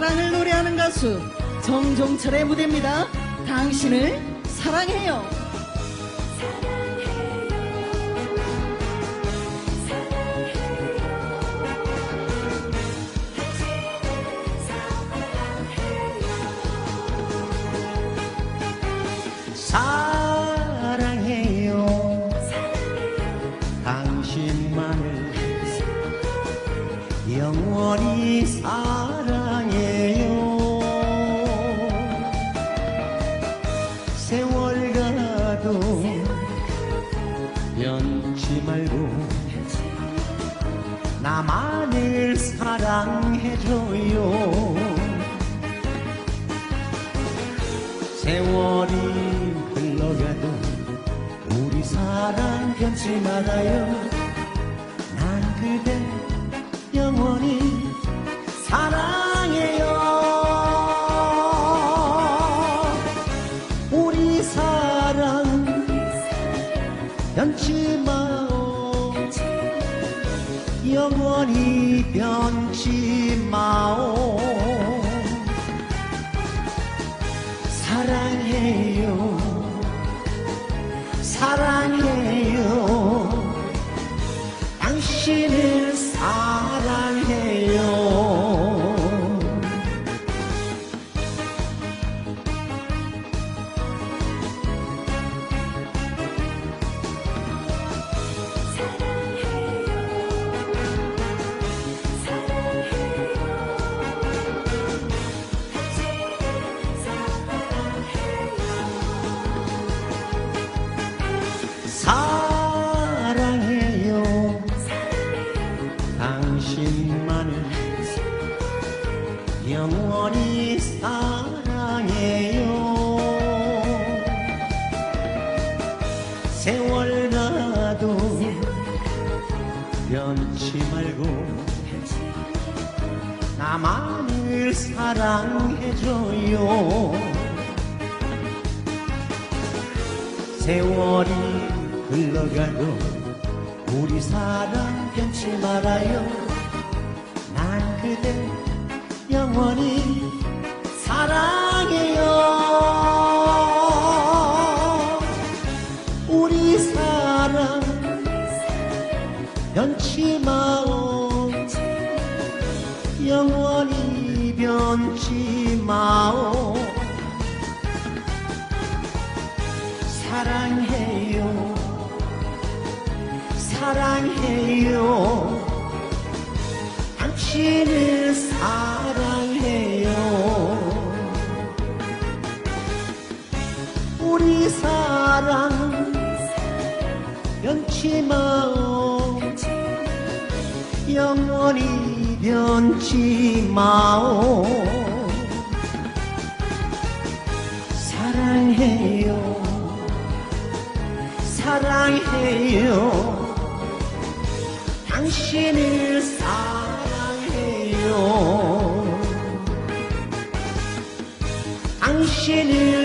사랑을 노래하는 가수 정종철의 무대입니다. 당신을 사랑해요. 영원히 사랑해요. 세월 가도 변치 말고 나만을 사랑해줘요. 세월이 흘러가도 우리 사랑 변치 말아요. 난 그대 영원히 사랑해요. 우리 사랑 변치 마오. 영원히 변치 마오. 사랑해요. 사랑해요. 당신을 사랑해요 변치 말고 나만을 사랑해줘요. 세월이 흘러가도 우리 사랑 변치 말아요. 난 그대 영원히 사랑해요. 우리 사랑 변치 마오. 영원히 변치 마오. 사랑해요. 사랑해요. 당신을 영원히 변치 마오. 사랑해요. 사랑해요. 당신을 사랑해요. 당신을